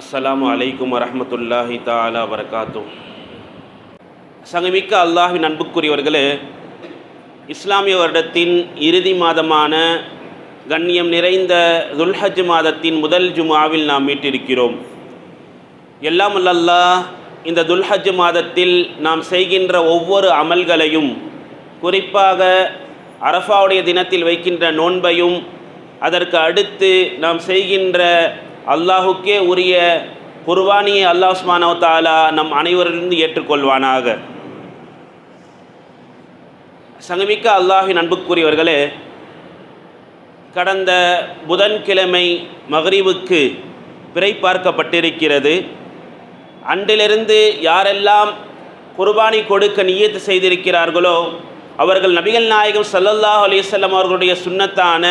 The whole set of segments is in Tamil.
அஸ்லாம் அலைக்கும் வரமத்துல்லாஹி தாலா வரகாத்தும் சங்கமிக்க அல்லாஹின் அன்புக்குரியவர்களே இஸ்லாமிய வருடத்தின் இறுதி மாதமான கண்ணியம் நிறைந்த துல்ஹஜ் மாதத்தின் முதல் ஜுமாவில் நாம் மீட்டிருக்கிறோம். எல்லாம் அல்லாஹ் இந்த துல்ஹஜ் மாதத்தில் நாம் செய்கின்ற ஒவ்வொரு அமல்களையும் குறிப்பாக அரஃபாவுடைய தினத்தில் வைக்கின்ற நோன்பையும் அதற்கு அடுத்து நாம் செய்கின்ற அல்லாஹுக்கே உரிய குர்பானியை அல்லாஹ் சுப்ஹானஹு தாலா நம் அனைவரிலிருந்து ஏற்றுக்கொள்வானாக. சங்கமிக்க அல்லாஹின் அன்புக்குரியவர்களே கடந்த புதன்கிழமை மகரிவுக்கு பிறை பார்க்கப்பட்டிருக்கிறது. அன்றிலிருந்து யாரெல்லாம் குர்பானி கொடுக்க நியத்து செய்திருக்கிறார்களோ அவர்கள் நபிகள் நாயகம் சல்லல்லாஹ் அலைஹி அவர்களுடைய சுன்னத்தான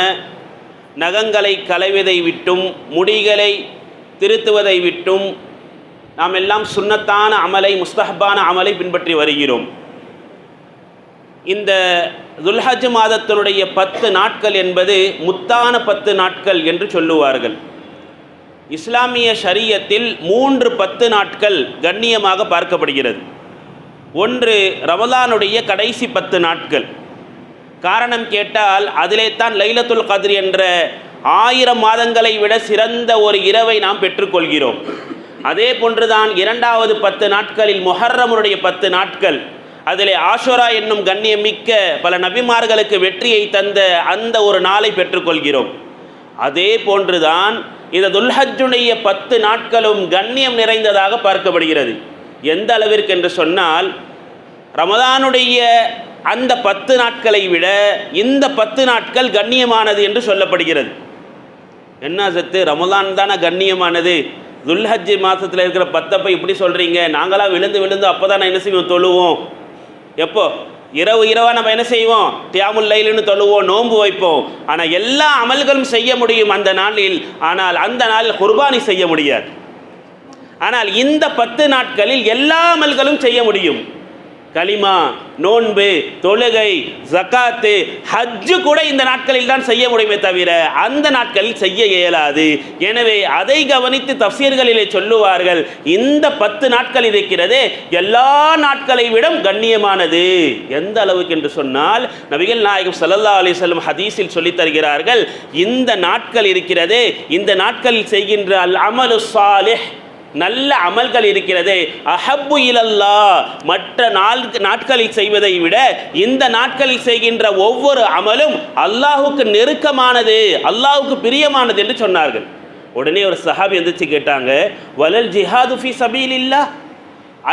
நகங்களை களைவதை விட்டும் முடிகளை திருத்துவதை விட்டும் நாம் எல்லாம் சுண்ணத்தான அமலை முஸ்தஹபான அமலை பின்பற்றி வருகிறோம். இந்த துல்ஹஜ் மாதத்தினுடைய பத்து நாட்கள் என்பது முத்தான பத்து நாட்கள் என்று சொல்லுவார்கள். இஸ்லாமிய ஷரியத்தில் மூன்று பத்து நாட்கள் கண்ணியமாக பார்க்கப்படுகிறது. ஒன்று ரமலானுடைய கடைசி பத்து நாட்கள். காரணம் கேட்டால் அதிலே தான் லைலத்துல் கத்ர் என்ற ஆயிரம் மாதங்களை விட சிறந்த ஒரு இரவை நாம் பெற்றுக்கொள்கிறோம். அதே போன்றுதான் இரண்டாவது பத்து நாட்களில் மொஹர்ரமுடைய பத்து நாட்கள் அதிலே ஆஷோரா என்னும் கண்ணியமிக்க பல நபிமார்களுக்கு வெற்றியை தந்த அந்த ஒரு நாளை பெற்றுக்கொள்கிறோம். அதே போன்றுதான் இந்த துல்ஹஜ்ஜுடைய பத்து நாட்களும் கண்ணியம் நிறைந்ததாக பார்க்கப்படுகிறது. எந்த அளவிற்கு என்று சொன்னால் ரமதானுடைய அந்த பத்து நாட்களை விட இந்த பத்து நாட்கள் கண்ணியமானது என்று சொல்லப்படுகிறது. என்ன சத்து? ரமதான் தானே கண்ணியமானது. துல்ஹஜ் மாதத்தில் இருக்கிற பத்தப்பை இப்படி சொல்கிறீங்க நாங்களாம் விழுந்து விழுந்து அப்போ தான் என்ன செய்வோம்? தொழுவோம். எப்போ? இரவு இரவாக நம்ம என்ன செய்வோம்? தியாமுல் லைலுன்னு தொழுவோம் நோன்பு வைப்போம். ஆனால் எல்லா அமல்களும் செய்ய முடியும் அந்த நாளில். ஆனால் அந்த நாளில் குர்பானி செய்ய முடியாது. ஆனால் இந்த பத்து நாட்களில் எல்லா அமல்களும் செய்ய முடியும். களிமா நோன்பு தொழுகை ஜக்காத்து ஹஜ்ஜு கூட இந்த நாட்களில் தான் செய்ய முடியுமே தவிர அந்த நாட்களில் செய்ய இயலாது. எனவே அதை கவனித்து தஃசீர்களிலே சொல்லுவார்கள் இந்த பத்து நாட்கள் இருக்கிறதே எல்லா நாட்களை விட கண்ணியமானது. எந்த அளவுக்கு என்று சொன்னால் நபிகள் நாயகம் சல்லல்லா அலிசல்லம் ஹதீஸில் சொல்லித் தருகிறார்கள் இந்த நாட்கள் இருக்கிறதே இந்த நாட்களில் செய்கின்ற அல் அமலு சாலிஹ் நல்ல அமல்கள் இருக்கிறது. அஹப்பு இலல்லா மற்ற நாள் நாட்களில் செய்வதை விட இந்த நாட்களில் செய்கின்ற ஒவ்வொரு அமலும் அல்லாஹுக்கு நெருக்கமானது அல்லாஹுக்கு பிரியமானது என்று சொன்னார்கள். உடனே ஒரு சஹாபி எந்திரிச்சு கேட்டாங்க வலல் ஜிஹாது ஃபி சபீலில்லா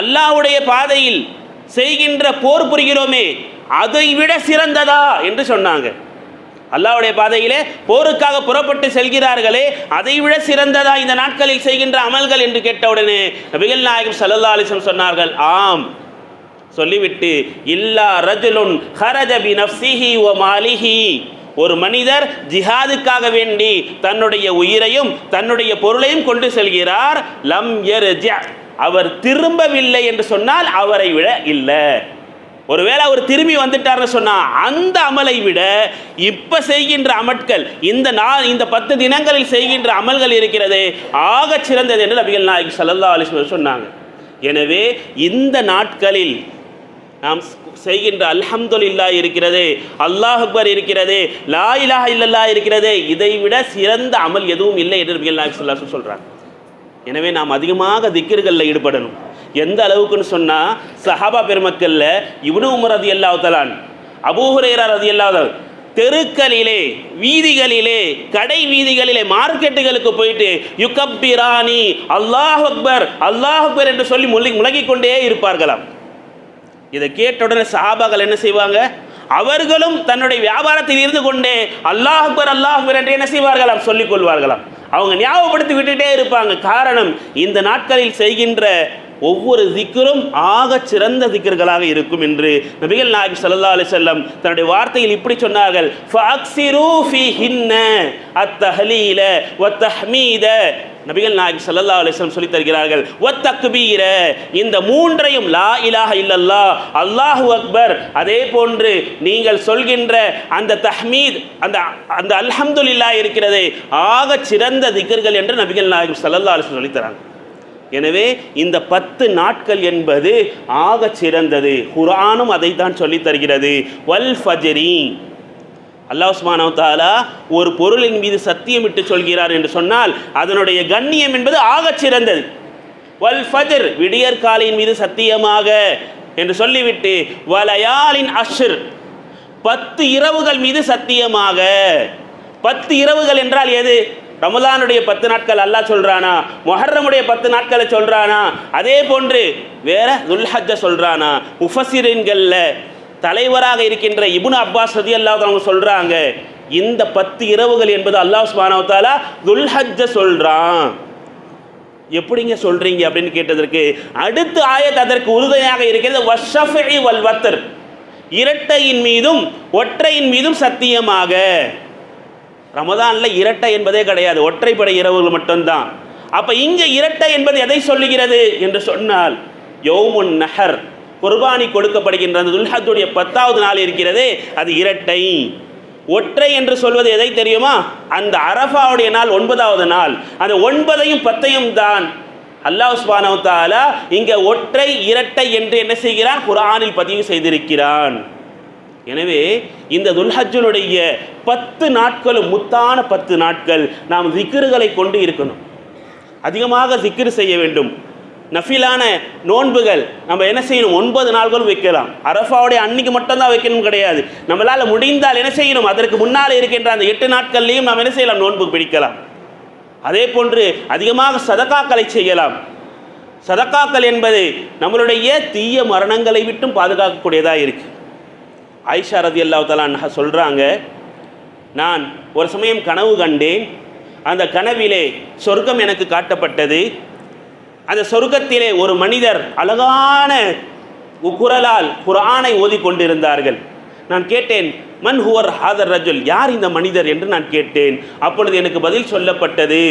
அல்லாஹ்வுடைய பாதையில் செய்கின்ற போர் புரிகிறோமே அதை விட சிறந்ததா? என்று சொன்னாங்க. அல்லாவுடைய பாதையிலே போருக்காக புறப்பட்டு செல்கிறார்களே அதைவிட சிறந்ததா இந்த நாட்களில் செய்கின்ற அமல்கள் என்று கேட்டவுடனே நபிகள் நாயகம் சல்லல்லா அலிசம் சொன்னார்கள் ஆம். சொல்லிவிட்டு இல்லா ரஜுலுன் ஹரஜபி நஃப்சிஹி ஓ மாலிஹி. ஒரு மனிதர் ஜிஹாதுக்காக வேண்டி தன்னுடைய உயிரையும் தன்னுடைய பொருளையும் கொண்டு செல்கிறார் லம் எர் அவர் திரும்பவில்லை என்று சொன்னால் அவரை விட இல்லை. ஒருவேளை அவர் திரும்பி வந்துட்டார்னு சொன்னால் அந்த அமலை விட இப்போ செய்கின்ற அமட்கள் இந்த நாள் இந்த பத்து தினங்களில் செய்கின்ற அமல்கள் இருக்கிறது ஆக சிறந்தது என்று நபிகள் நாயக் சல்லா அலிஸ்வர் சொன்னாங்க. எனவே இந்த நாட்களில் நாம் செய்கின்ற அல்ஹம்துலில்லா இருக்கிறது அல்லாஹ் அக்பர் இருக்கிறது லா இலாஹ இல்லல்லா இருக்கிறது இதை விட சிறந்த அமல் எதுவும் இல்லை என்று நபிகள் நாயகி சல்லா சொல்கிறாங்க எனவே நாம் அதிகமாக திக்கிர்களில் ஈடுபடணும். எந்த அளவுக்குன்னு சொன்னால் சஹாபா பெருமக்களில் இவனு உமர் ரதி அல்லாஹலான் அபூஹுரேரா ரதி அல்லாவுதல் தெருக்களிலே வீதிகளிலே கடை வீதிகளிலே மார்க்கெட்டுகளுக்கு போயிட்டு யுகப்பிராணி அல்லாஹ் அக்பர் அல்லாஹ் அக்பர் என்று சொல்லி முழு முழங்கிக் கொண்டே இருப்பார்களாம். இதை கேட்ட உடனே சஹாபாக்கள் என்ன செய்வாங்க? அவர்களும் தன்னுடைய வியாபாரத்தில் இருந்து கொண்டே அல்லாஹ் அக்பர் அல்லாஹ் அக்பர் என்று என்ன செய்வார்களாம்? சொல்லிக் கொள்வார்களாம். அவங்க ஞாபகப்படுத்தி விட்டுட்டே இருப்பாங்க. காரணம் இந்த நாட்களில் செய்கின்ற ஒவ்வொரு திக்கரும் ஆக சிறந்த திக்கர்களாக இருக்கும் என்று நபிகள் நாயகம் சல்லா அலி செல்லம் தன்னுடைய வார்த்தையில் இப்படி சொன்னார்கள். அத்தஹலீல வத்தஹ்மீத. நபிகள் நாயகம் சல்லா அலிஸ்லம் வஸல்லம் சொல்லி தருகிறார்கள். வத்தக்பீர. இந்த மூன்றையும் லா இலாக இல்லல்லா அல்லாஹு அக்பர். அதே போன்று நீங்கள் சொல்கின்ற அந்த தஹ்மீத் அந்த அந்த அல்ஹம்துல்லா இருக்கிறதே ஆகச் சிறந்த திக்கர்கள் என்று நபிகள் நாயகம் ஸல்லல்லாஹு அலிஸ்லம் சொல்லித்தராங்க எனவே இந்த பத்து நாட்கள் என்பது ஆகச் சிறந்தது. குரானும் அதை தான் சொல்லித் தருகிறது. வல் ஃபஜரி. அல்லாஹ் சுப்ஹானஹு ஒரு பொருளின் மீது சத்தியமிட்டு சொல்கிறார் என்று சொன்னால் அதனுடைய கண்ணியம் என்பது ஆகச் சிறந்தது. வல் ஃபஜர் விடியற் காலையின் மீது சத்தியமாக என்று சொல்லிவிட்டு வலயாலின் அஷ்ர் பத்து இரவுகள் மீது சத்தியமாக. பத்து இரவுகள் என்றால் எது? ரமலானுடைய பத்து நாட்கள் அல்லாஹ் சொல்கிறானா மொஹர்ரமுடைய பத்து நாட்களை சொல்கிறானா அதே போன்று வேற துல்ஹஜ்ஜ சொல்கிறானா முஃபசிரின்களில் தலைவராக இருக்கின்ற இபுன் அப்பாஸ் ரதி அல்லாஹ் அவங்க சொல்கிறாங்க இந்த பத்து இரவுகள் என்பது அல்லாஹ் சுப்ஹானஹு துல்ஹஜ்ஜை சொல்கிறான் துல்ஹஜ்ஜ எப்படிங்க சொல்றீங்க அப்படின்னு கேட்டதற்கு அடுத்த ஆயத் அதற்கு உறுதுணையாக இருக்கிறது வஷஃபி வல் வத்தர் இரட்டையின் மீதும் ஒற்றையின் மீதும் சத்தியமாக. ரமதானில் இரட்டை என்பதே கிடையாது. ஒற்றைப்படை இரவுகள் மட்டும்தான். அப்போ இங்கே இரட்டை என்பது எதை சொல்லுகிறது என்று சொன்னால் யோமுன் நஹர் குர்பானி கொடுக்கப்படுகின்ற அந்த துல்ஹத்துடைய பத்தாவது நாள் இருக்கிறதே அது இரட்டை. ஒற்றை என்று சொல்வது எதை தெரியுமா? அந்த அரஃபாவுடைய நாள் ஒன்பதாவது நாள். அந்த ஒன்பதையும் பத்தையும் தான். அல்லாஹ் சுப்ஹானஹு இங்கே ஒற்றை இரட்டை என்று என்ன செய்கிறான்? குரானில் பதிவு செய்திருக்கிறான். எனவே இந்த துல்ஹஜனுடைய பத்து நாட்களும் முத்தான பத்து நாட்கள் நாம் திக்ருகளை கொண்டு இருக்கணும். அதிகமாக திக்ரு செய்ய வேண்டும். நஃபிலான நோன்புகள் நம்ம என்ன செய்யணும்? ஒன்பது நாள்களும் வைக்கலாம். அரஃபாவுடைய அன்னைக்கு மட்டும்தான் வைக்கணும் கிடையாது. நம்மளால் முடிந்தால் என்ன செய்யணும்? அதற்கு முன்னால் இருக்கின்ற அந்த எட்டு நாட்கள்லையும் நாம் என்ன செய்யலாம்? நோன்பு பிடிக்கலாம். அதே போன்று அதிகமாக சதக்காக்களை செய்யலாம். சதக்காக்கள் என்பது நம்மளுடைய தீய மரணங்களை விட்டும் பாதுகாக்கக்கூடியதாக இருக்குது ஆயிஷா ரதி அல்லாஹ் சொல்கிறாங்க நான் ஒரு சமயம் கனவு கண்டேன். அந்த கனவிலே சொர்க்கம் எனக்கு காட்டப்பட்டது. அந்த சொர்க்கத்திலே ஒரு மனிதர் அழகான குரலால் குரானை ஓதி கொண்டிருந்தார்கள். நான் கேட்டேன் மன் ஹுவர் ஹாதர் ரஜுல்? யார் இந்த மனிதர்? என்று நான் கேட்டேன். அப்பொழுது எனக்கு பதில் சொல்லப்பட்டது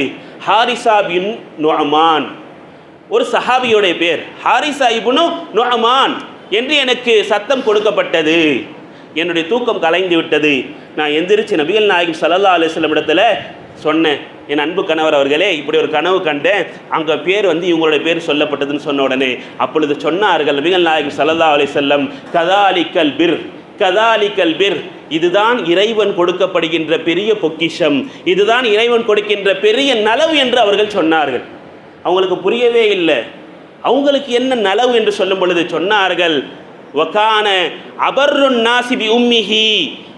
ஹாரிசா பின் நொஹமான் ஒரு சஹாபியோடைய பேர் ஹாரிசா இபுனு நொஹமான் என்று எனக்கு சத்தம் கொடுக்கப்பட்டது. என்னுடைய தூக்கம் கலைந்து விட்டது. நான் எந்திரிச்சு நபிகள் நாயகம் சல்லா அலுவலம் இடத்துல சொன்னேன். என் அன்பு கணவர் அவர்களே இப்படி ஒரு கனவு கண்டேன். அங்கே பேர் வந்து இவங்களுடைய பேர் சொல்லப்பட்டதுன்னு சொன்ன உடனே அப்பொழுது சொன்னார்கள் நபிகள் நாயகம் சல்லா அலைஹி செல்லம் கதாலிக்கல் பிர் கதாலிக்கல் பிர் இதுதான் இறைவன் கொடுக்கப்படுகின்ற பெரிய பொக்கிஷம். இதுதான் இறைவன் கொடுக்கின்ற பெரிய நலவு என்று அவர்கள் சொன்னார்கள். அவங்களுக்கு புரியவே இல்லை. அவங்களுக்கு என்ன நலவு என்று சொல்லும் பொழுது சொன்னார்கள் வகான அபர்ருன் நாசிபி உம்மிஹி.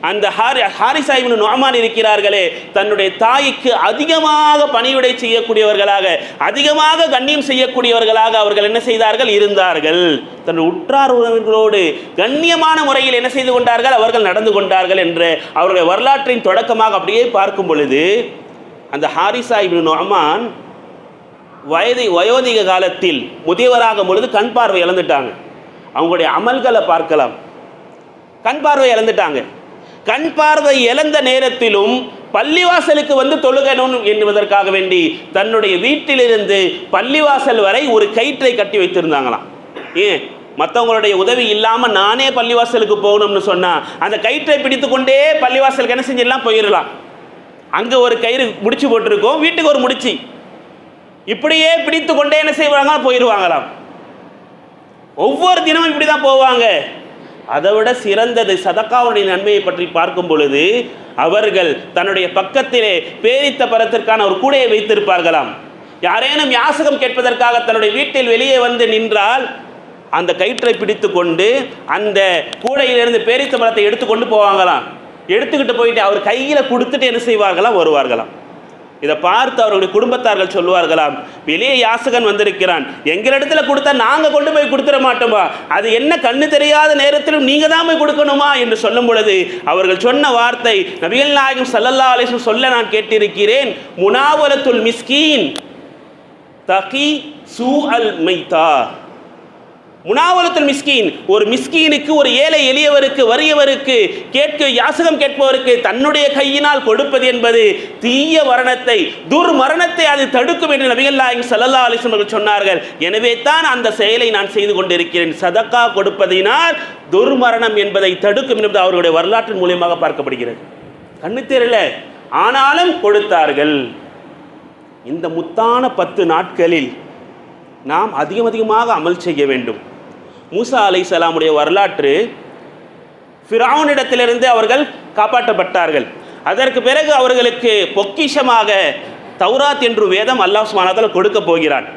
அந்த ஹாரி ஹாரிசா இப்னு நுஅமான் இருக்கிறார்களே தன்னுடைய தாய்க்கு அதிகமாக பணிவிடை செய்யக்கூடியவர்களாக அதிகமாக கண்ணியம் செய்யக்கூடியவர்களாக அவர்கள் என்ன செய்தார்கள்? இருந்தார்கள். தன் உற்றார் உறவினர்களோடு கண்ணியமான முறையில் என்ன செய்து கொண்டார்கள்? அவர்கள் நடந்து கொண்டார்கள் என்று அவருடைய வரலாற்றின் தொடக்கமாக அப்படியே பார்க்கும் பொழுது அந்த ஹாரிசா இப்னு நுஅமான் வயதை வயோதிக காலத்தில் முதியவராகும் பொழுது கண் பார்வை இழந்துட்டாங்க. அவங்களுடைய அமல்களை பார்க்கலாம். கண் பார்வை இழந்துட்டாங்க. கண் பார்வை இழந்த நேரத்திலும் பள்ளிவாசலுக்கு வந்து தொழுகணும் என்பதற்காக வேண்டி தன்னுடைய வீட்டிலிருந்து பள்ளிவாசல் வரை ஒரு கயிற்றை கட்டி வைத்திருந்தாங்களாம். ஏன்? மற்றவங்களுடைய உதவி இல்லாமல் நானே பள்ளிவாசலுக்கு போகணும்னு சொன்னால் அந்த கயிற்றை பிடித்து கொண்டே பள்ளிவாசலுக்கு என்ன செஞ்சிடலாம்? போயிடலாம். அங்கே ஒரு கயிறு முடிச்சு போட்டிருக்கோம் வீட்டுக்கு ஒரு முடிச்சு. இப்படியே பிடித்து கொண்டே என்ன செய்வாங்க போயிடுவாங்களாம் ஒவ்வொரு தினமும் இப்படி தான் போவாங்க. அதை விட சிறந்தது சதக்காவுடைய நன்மையை பற்றி பார்க்கும் பொழுது அவர்கள் தன்னுடைய பக்கத்திலே பேரித்த பரத்திற்கான ஒரு கூடையை வைத்திருப்பார்களாம். யாரேனும் யாசகம் கேட்பதற்காக தன்னுடைய வீட்டில் வெளியே வந்து நின்றால் அந்த கயிற்றை பிடித்து கொண்டு அந்த கூடையிலிருந்து பேரித்த பழத்தை எடுத்துக்கொண்டு போவாங்களாம். எடுத்துக்கிட்டு போயிட்டு அவர் கையில் கொடுத்துட்டு என்ன செய்வார்களாம்? வருவார்களாம். இதை பார்த்து அவருடைய குடும்பத்தார்கள் சொல்லுவார்களாம் வெளியே யாசகன் வந்திருக்கிறான். எங்களிடத்துல கொடுத்தா நாங்கள் கொண்டு போய் கொடுத்துட மாட்டோமா? அது என்ன கண்ணு தெரியாத நேரத்திலும் நீங்கள் தான் போய் கொடுக்கணுமா? என்று சொல்லும் பொழுது அவர்கள் சொன்ன வார்த்தை நபிகள் நாயகம் சல்லல்லா அலிஸ்லம் சொல்ல நான் கேட்டிருக்கிறேன் முனாவலத்துல் மிஸ்கீன் தகி சூ அல் மைத்தா. முனாவலத்தில் மிஸ்கீன் ஒரு மிஸ்கீனுக்கு ஒரு ஏழை எளியவருக்கு வறியவருக்கு கேட்க யாசகம் கேட்பவருக்கு தன்னுடைய கையினால் கொடுப்பது என்பது தீய மரணத்தை துர்மரணத்தை அது தடுக்கும் என்று நபிகள் நாயகம் சல்லல்லா அலிஸ்லம் அவர்கள் சொன்னார்கள். எனவே தான் அந்த செயலை நான் செய்து கொண்டிருக்கிறேன். சதக்கா கொடுப்பதினால் துர்மரணம் என்பதை தடுக்கும் என்பது அவருடைய வரலாற்றின் மூலியமாக பார்க்கப்படுகிறது. கண்ணு தெரியல ஆனாலும் கொடுத்தார்கள். இந்த முத்தான பத்து நாட்களில் நாம் அதிகம் அதிகமாக அமல் செய்ய வேண்டும். மூசா அலை சலாமுடைய வரலாற்று ஃபிரௌனிடத்திலிருந்து அவர்கள் காப்பாற்றப்பட்டார்கள். அதற்கு பிறகு அவர்களுக்கு பொக்கிஷமாக தௌராத் என்று வேதம் அல்லாஹ் சுமானதால் கொடுக்க போகிறான்.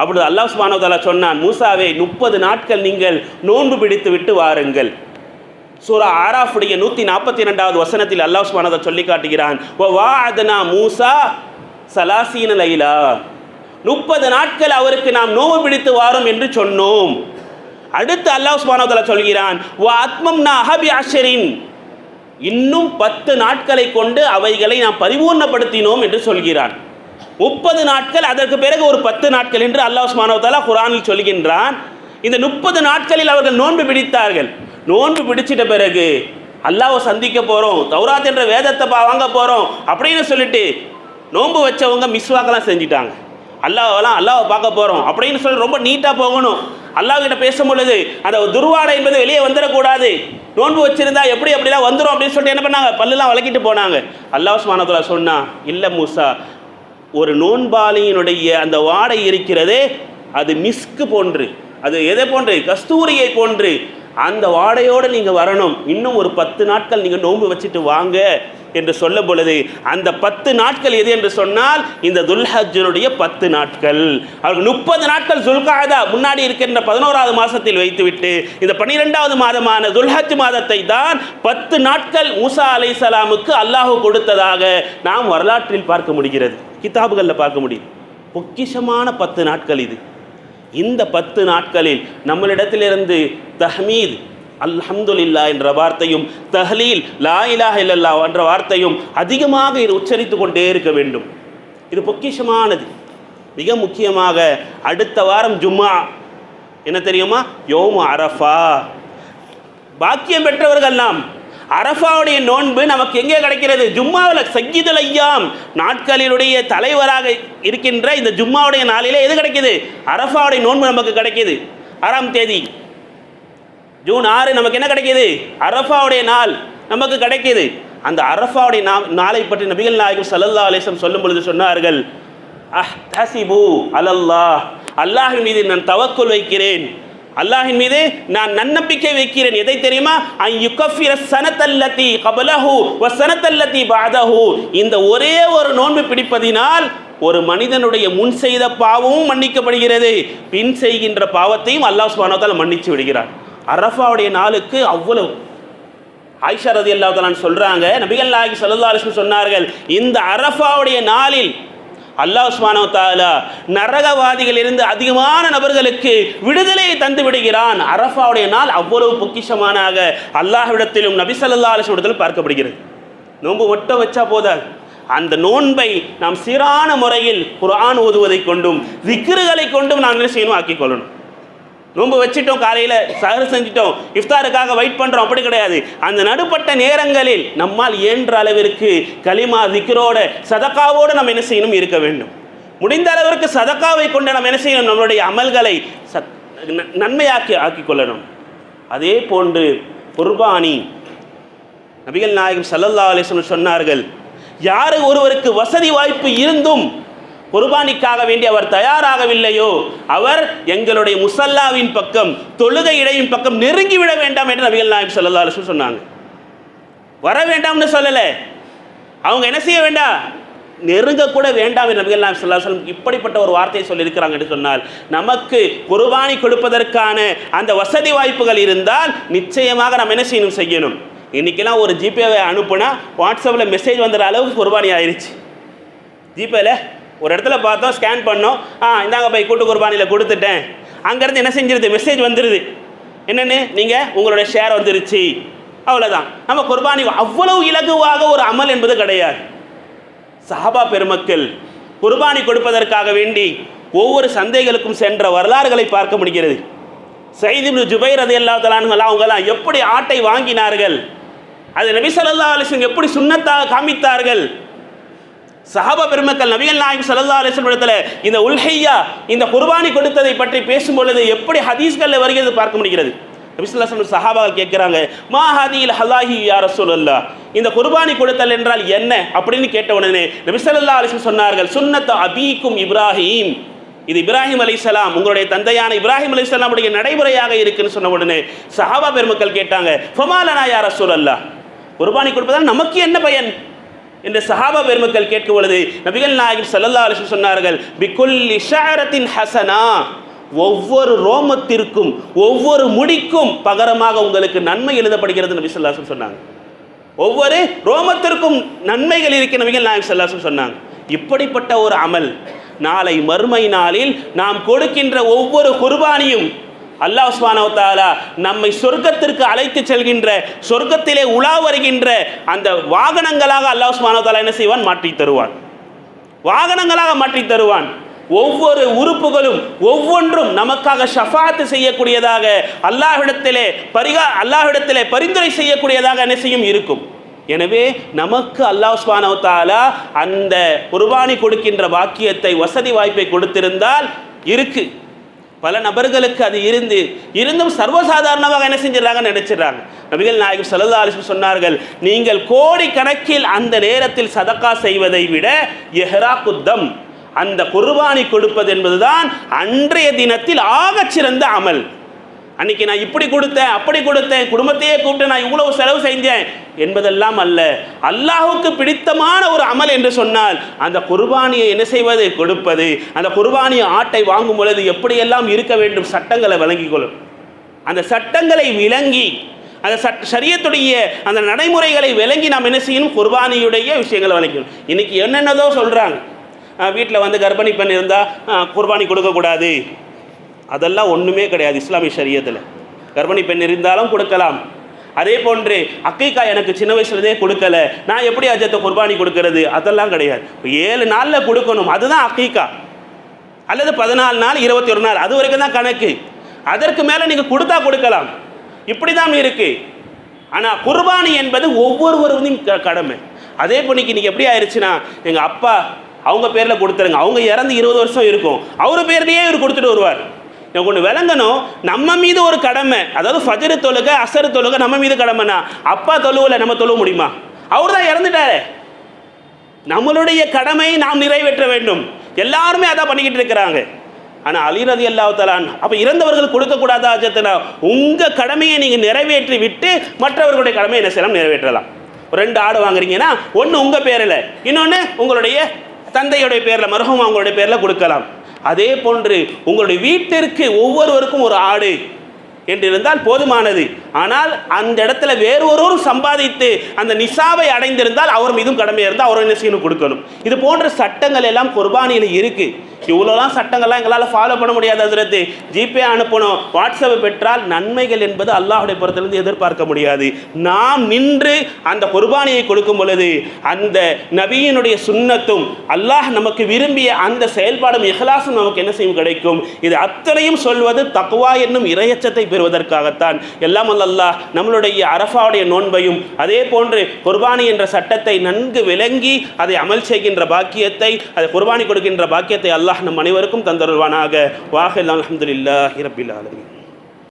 அப்பொழுது அல்லாஹ் சுமானதால சொன்னான் மூசாவே முப்பது நாட்கள் நீங்கள் நோன்பு பிடித்து விட்டு வாருங்கள். சூரா ஆராஃபுடைய நூற்றி நாற்பத்தி ரெண்டாவது வசனத்தில் அல்லாஹ் சுபானதை சொல்லி காட்டுகிறான் வா அதனா மூசா சலாசீன லைலா. முப்பது நாட்கள் அவருக்கு நாம் நோவு பிடித்து வாரோம் என்று சொன்னோம். அடுத்து அல்லாஹ் சுபானோதலா சொல்கிறான் "வ அத்மம்னா அஹபி அஷரின் இன்னும் பத்து நாட்களை கொண்டு அவைகளை நாம் பரிபூர்ணப்படுத்தினோம் என்று சொல்கிறான். முப்பது நாட்கள் அதற்கு பிறகு ஒரு பத்து நாட்கள் என்று அல்லாஹ் சுமானவத்தாலா குரானில் சொல்கின்றான். இந்த முப்பது நாட்களில் அவர்கள் நோன்பு பிடித்தார்கள். நோன்பு பிடிச்சிட்ட பிறகு அல்லாவை சந்திக்க போகிறோம் தௌராத் என்ற வேதத்தை பா வாங்க போகிறோம் அப்படின்னு சொல்லிட்டு நோன்பு வச்சவங்க மிஸ்வாக்கெல்லாம் செஞ்சிட்டாங்க. அல்லாவெல்லாம் அல்லாவை பார்க்க போகிறோம் அப்படின்னு சொல்லி ரொம்ப நீட்டாக போகணும். அல்லாஹ் கிட்ட பேசும் பொழுது அந்த துர்வாடை என்பது வெளியே வந்துடக்கூடாது. நோன்பு வச்சிருந்தா எப்படி அப்படிலாம் வந்துடும் அப்படின்னு சொல்லிட்டு என்ன பண்ணாங்க? பல்லுலாம் வளக்கிட்டு போனாங்க. அல்லாஹ் சுமானத்துல சொன்னா இல்லை மூசா ஒரு நோன்பாளியினுடைய அந்த வாடை இருக்கிறதே அது மிஸ்கு போன்று அது எதை போன்று? கஸ்தூரியை போன்று. அந்த வாடையோடு நீங்கள் வரணும். இன்னும் ஒரு பத்து நாட்கள் நீங்கள் நோன்பு வச்சுட்டு வாங்க. என்று சொல்ல பொழுது அந்த பத்து நாட்கள் எது என்று சொன்னால் இந்த துல்ஹஜனுடைய பத்து நாட்கள். அவர்கள் முப்பது நாட்கள் சுல்காதா முன்னாடி இருக்கின்ற பதினோராவது மாதத்தில் வைத்துவிட்டு இந்த பன்னிரெண்டாவது மாதமான துல்ஹஜ் மாதத்தை தான் பத்து நாட்கள் மூசா அலை சலாமுக்கு அல்லாஹு கொடுத்ததாக நாம் வரலாற்றில் பார்க்க முடிகிறது. கிதாபுகளில் பார்க்க முடியும். பொக்கிஷமான பத்து நாட்கள் இது. இந்த பத்து நாட்களில் நம்மளிடத்திலிருந்து தஹ்மீத் அல்ஹம்துல்லா என்ற வார்த்தையும் தஹ்லீல் லா இலாஹ இல்லல்லா என்ற வார்த்தையும் அதிகமாக இது உச்சரித்து கொண்டே இருக்க வேண்டும். இது பொக்கிஷமானது. மிக முக்கியமாக அடுத்த வாரம் ஜும்மா. என்ன தெரியுமா? யோம் அரஃபா. பாக்கியம் பெற்றவர்கள் நாம். அரஃபாவுடைய நோன்பு நமக்கு எங்கே கிடைக்கிறது? ஜும்மாவில் சங்கீதல் ஐயாம் நாட்களினுடைய தலைவராக இருக்கின்ற இந்த ஜும்மாவுடைய நாளிலே எது கிடைக்கிது? அரஃபாவுடைய நோன்பு நமக்கு கிடைக்கிது. ஆறாம் தேதி. ஜூன் ஆறு நமக்கு என்ன கிடைக்கிது? அரஃபாவுடைய நாள் நமக்கு கிடைக்கிது. அந்த அரஃபாவுடைய நா நாளை பற்றி நபிகள் நாயகம் சல்லல்லா அலிஸ்லம் சொல்லும் பொழுது சொன்னார்கள் அஹ் தசிபு அலல்லாஹ் அல்லாஹின் மீது நான் தவக்குள் வைக்கிறேன். அல்லாஹின் மீது நான் நன்னம்பிக்கை வைக்கிறேன். எதை தெரியுமா? ஐ யுகஃபிர சனத்தல்லதி கபலஹு வ சனத்தல்லத்தி பாதஹு இந்த ஒரே ஒரு நோன்பு பிடிப்பதினால் ஒரு மனிதனுடைய முன் செய்த பாவமும் மன்னிக்கப்படுகிறது. பின் செய்கின்ற பாவத்தையும் அல்லாஹ் சுபானத்தால் மன்னிச்சு விடுகிறார் அரஃபாவுடைய நாளுக்கு அவ்வளவு. ஆயிஷா ரதி அல்லாஹ் சொல்கிறாங்க நபிகள் நாயகி சல்லா அலைஹி சொன்னார்கள் இந்த அரஃபாவுடைய நாளில் அல்லாஹ் சுப்ஹானஹு தாலா தஆலா நரகவாதிகளிலிருந்து அதிகமான நபர்களுக்கு விடுதலையை தந்து விடுகிறான். அரஃபாவுடைய நாள் அவ்வளவு பொக்கிஷமானாக அல்லாஹ்விடத்திலும் நபி சல்லா அலைஹி பார்க்கப்படுகிறது. நோன்பு மட்டும் வச்சா போதாது. அந்த நோன்பை நாம் சீரான முறையில் குரான் ஓதுவதை கொண்டும் விக்கிறுகளை கொண்டும் நாம் என்ன செய்யணும்? ஆக்கிக் கொள்ளணும். நோன்பு வச்சிட்டோம் காலையில் சகர் செஞ்சிட்டோம். இஃப்தாருக்காக வெயிட் பண்ணுறோம் அப்படி கிடையாது. அந்த நடுப்பட்ட நேரங்களில் நம்மால் இயன்ற அளவிற்கு களிமா திக்ரோட சதக்காவோடு நம்ம என்ன செய்யணும்? இருக்க வேண்டும். முடிந்த அளவிற்கு சதக்காவை கொண்டு நம்ம என்ன செய்யணும்? நம்மளுடைய அமல்களை சத் நன்மையாக்கி ஆக்கி கொள்ளணும். அதே போன்று குர்பானி நபிகள் நாயகம் சல்லல்லா அலிஸ்வன் சொன்னார்கள் யார் ஒருவருக்கு வசதி வாய்ப்பு இருந்தும் குர்பானிக்காக வேண்டி அவர் தயாராகவில்லையோ அவர் எங்களுடைய முசல்லாவின் பக்கம் தொழுகை இடையின் பக்கம் நெருங்கி விட வேண்டாம் என்று நபிகள் நாயம் ஸல்லல்லாஹு சொன்னாங்க. வர வேண்டாம்னு சொல்லலை. அவங்க என்ன செய்ய வேண்டாம்? நெருங்க கூட வேண்டாம் என்று நபிகள் நாயம் சொல்லா சொல்லம் இப்படிப்பட்ட ஒரு வார்த்தையை சொல்லியிருக்கிறாங்க என்று சொன்னால் நமக்கு குர்பானி கொடுப்பதற்கான அந்த வசதி வாய்ப்புகள் இருந்தால் நிச்சயமாக நம்ம என்ன செய்யணும்? செய்யணும். இன்றைக்கெல்லாம் ஒரு ஜிபேவை அனுப்புனா வாட்ஸ்அப்பில் மெசேஜ் வந்துடுற அளவுக்கு குர்பானி ஆயிடுச்சு ஜிபேல ஒரு இடத்துல பார்த்தோம் ஸ்கேன் பண்ணோம். ஆ இந்தாங்க போய் கூட்டு குர்பானியில் கொடுத்துட்டேன். அங்கேருந்து என்ன செஞ்சிருது? மெசேஜ் வந்துடுது என்னென்னு? நீங்கள் உங்களுடைய ஷேர் வந்துருச்சு. அவ்வளோதான் நம்ம குர்பானி அவ்வளவு இலகுவாக ஒரு அமல் என்பது கிடையாது. சஹாபா பெருமக்கள் குர்பானி கொடுப்பதற்காக வேண்டி ஒவ்வொரு சந்தைகளுக்கும் சென்ற வரலாறுகளை பார்க்க முடிகிறது. சைதிபு ஜுபைர் அது எல்லா அவங்கெல்லாம் எப்படி ஆட்டை வாங்கினார்கள்? அது நபி ஸல்லல்லாஹு அலைஹி எப்படி சுண்ணத்தாக காமித்தார்கள்? சஹாபா பெருமக்கள் நபிகள் நாயம் சல்லா அலைஹி இடத்துல இந்த உல்ஹையா இந்த குர்பானி கொடுத்ததை பற்றி பேசும் பொழுது எப்படி ஹதீஸ்களில் வருகிறது பார்க்க முடிகிறது? நபி ஸல்லல்லாஹு சஹாபாக்கள் கேட்குறாங்க மா ஹதீல் ஹலாஹி யா சொல்லல்லா இந்த குர்பானி கொடுத்தல் என்றால் என்ன அப்படின்னு கேட்ட உடனே நபிசல்லா ஸல்லல்லாஹு சொன்னார்கள் சுன்னத்த அபீக்கும் இப்ராஹீம். இது இப்ராஹிம் அலிசலாம் உங்களுடைய தந்தையான இப்ராஹிம் அலிசலாமுடைய நடைமுறையாக இருக்குன்னு சொன்ன உடனே சஹாபா பெருமக்கள் கேட்டாங்க ஃபமாலனா யா சொல்லல்லா குர்பானி கொடுப்பதால் நமக்கு என்ன பயன்? என்று சஹாபா பெருமக்கள் கேட்கும் பொழுது நபிகள் நாயகம் சல்லல்லா அலைஹி சொன்னார்கள் பிகுல்லி ஷஅரத்தின் ஹசனா. ஒவ்வொரு ரோமத்திற்கும் ஒவ்வொரு முடிக்கும் பகரமாக உங்களுக்கு நன்மை எழுதப்படுகிறது நபி சொல்லாசம் சொன்னாங்க. ஒவ்வொரு ரோமத்திற்கும் நன்மைகள் இருக்க நபிகள் நாயகம் ஸல்லல்லாஹு சொன்னாங்க. இப்படிப்பட்ட ஒரு அமல் நாளை மறுமை நாளில் நாம் கொடுக்கின்ற ஒவ்வொரு குர்பானியும் அல்லாஹ் சுப்ஹானஹு நம்மை சொர்க்கத்திற்கு அழைத்து செல்கின்ற சொர்க்கத்திலே உலா வருகின்ற அந்த வாகனங்களாக அல்லாஹ் சுப்ஹானஹு என்ன செய்வான்? மாற்றி தருவான். வாகனங்களாக மாற்றி தருவான். ஒவ்வொரு உறுப்புகளும் ஒவ்வொன்றும் நமக்காக ஷஃபாத்து செய்யக்கூடியதாக அல்லாஹிடத்திலே பரிகா அல்லாஹிடத்திலே பரிந்துரை செய்யக்கூடியதாக என்ன செய்யும்? இருக்கும். எனவே நமக்கு அல்லாஹ் சுபானவத்தாலா அந்த குர்பானி கொடுக்கின்ற வாக்கியத்தை வசதி வாய்ப்பை கொடுத்திருந்தால் இருக்குது பல நபர்களுக்கு அது இருந்து இருந்தும் சர்வசாதாரணமாக என்ன செஞ்சிடறாங்கன்னு நினைச்சிடறாங்க. நபிகள் நாயகம் ஸல்லல்லாஹு அலைஹி சொன்னார்கள் நீங்கள் கோடி கணக்கில் அந்த நேரத்தில் சதக்கா செய்வதை விட எஹ்ரா குத்தம் அந்த குர்பானி கொடுப்பது என்பதுதான் அன்றைய தினத்தில் ஆகச் சிறந்த அமல். அன்னைக்கு நான் இப்படி கொடுத்தேன் அப்படி கொடுத்தேன் குடும்பத்தையே கூப்பிட்டு நான் இவ்வளவு செலவு செஞ்சேன் என்பதெல்லாம் அல்ல. அல்லாஹுக்கு பிடித்தமான ஒரு அமல் என்று சொன்னால் அந்த குர்பானியை என்ன செய்வது? கொடுப்பது. அந்த குர்பானிய ஆட்டை வாங்கும் பொழுது எப்படியெல்லாம் இருக்க வேண்டும்? சட்டங்களை வழங்கிக் கொள்ளும் அந்த சட்டங்களை விளங்கி அந்த சட் சரியத்துடைய அந்த நடைமுறைகளை விளங்கி நாம் என்ன செய்யணும்? குர்பானியுடைய விஷயங்களை வழங்கணும் இன்னைக்கு என்னென்னதோ சொல்கிறாங்க வீட்டில் வந்து கர்ப்பிணி பெண் இருந்தால் குர்பானி கொடுக்கக்கூடாது. அதெல்லாம் ஒன்றுமே கிடையாது இஸ்லாமிய சரியத்தில் கர்ப்பிணி பெண் இருந்தாலும் கொடுக்கலாம். அதே போன்று அக்கைக்கா எனக்கு சின்ன வயசுலதே கொடுக்கல. நான் எப்படி அஜத்தை குர்பானி கொடுக்கறது? அதெல்லாம் கிடையாது. ஏழு நாளில் கொடுக்கணும். அதுதான் அக்கைக்கா. அல்லது பதினாலு நாள் இருபத்தி ஒரு நாள். அது வரைக்கும் தான் கணக்கு. அதற்கு மேலே நீங்கள் கொடுத்தா கொடுக்கலாம். இப்படி தான் இருக்கு. ஆனால் குர்பானி என்பது ஒவ்வொருவருக்கும் க- கடமை. அதே பொண்ணுக்கு இன்றைக்கி எப்படி ஆயிடுச்சுன்னா எங்கள் அப்பா அவங்க பேரில் கொடுத்துருங்க. அவங்க இறந்து இருபது வருஷம் இருக்கும். அவர் பேர்லேயே இவர் கொடுத்துட்டு வருவார். எனக்கு ஒன்று விளங்கணும் நம்ம மீது ஒரு கடமை. அதாவது ஃபஜரு தொழுக அசரு தொழுக நம்ம மீது கடமைனா அப்பா தொழுவல நம்ம தொழுவ முடியுமா? அவர் தான் இறந்துட்டாரு. நம்மளுடைய கடமையை நாம் நிறைவேற்ற வேண்டும். எல்லாருமே அதான் பண்ணிக்கிட்டு இருக்கிறாங்க. ஆனால் அலிரதி அல்லாஹாலான் அப்போ இறந்தவர்கள் கொடுக்கக்கூடாதா அஜத்தனா உங்கள் கடமையை நீங்கள் நிறைவேற்றி விட்டு மற்றவர்களுடைய கடமையை என்ன செய்யலாம்? நிறைவேற்றலாம். ரெண்டு ஆடு வாங்குறீங்கன்னா ஒன்று உங்கள் பேரில் இன்னொன்று உங்களுடைய தந்தையுடைய பேரில் மருகம் அவங்களுடைய பேரில் கொடுக்கலாம். அதே போன்று உங்களுடைய வீட்டிற்கு ஒவ்வொருவருக்கும் ஒரு ஆடு என்று இருந்தால் போதுமானது. ஆனால் அந்த இடத்துல வேறு ஒருவரும் சம்பாதித்து அந்த நிசாவை அடைந்திருந்தால் அவர் மீதும் கடமை இருந்தால் அவர் என்ன செய்யணும்? கொடுக்கணும். இது போன்ற சட்டங்கள் எல்லாம் குர்பானியில் இருக்குது இவ்வளோலாம் சட்டங்கள்லாம் எங்களால் ஃபாலோ பண்ண முடியாது அதிரத்து ஜிபே அனுப்பணும். வாட்ஸ்அப் பெற்றால் நன்மைகள் என்பது அல்லாஹுடைய புறத்திலிருந்து எதிர்பார்க்க முடியாது. நாம் நின்று அந்த குர்பானியை கொடுக்கும் பொழுது அந்த நபியினுடைய சுண்ணத்தும் அல்லாஹ் நமக்கு விரும்பிய அந்த செயல்பாடும் இஹ்லாசும் நமக்கு என்ன செய்யும்? கிடைக்கும். இது அத்தனையும் சொல்வது தக்குவா என்னும் இரையச்சத்தை பெறுவதற்காகத்தான். எல்லாம் வல்ல அல்லாஹ் நம்மளுடைய அரஃபாவுடைய நோன்பையும் அதே போன்று குர்பானி என்ற சட்டத்தை நன்கு விளங்கி அதை அமல் செய்கின்ற பாக்கியத்தை அதை குர்பானி கொடுக்கின்ற பாக்கியத்தை அல்லாஹ் நம் அனைவருக்கும் தந்தருள்வானாக. வாஹில் அல்ஹம்துலில்லாஹி ரப்பில் ஆலமி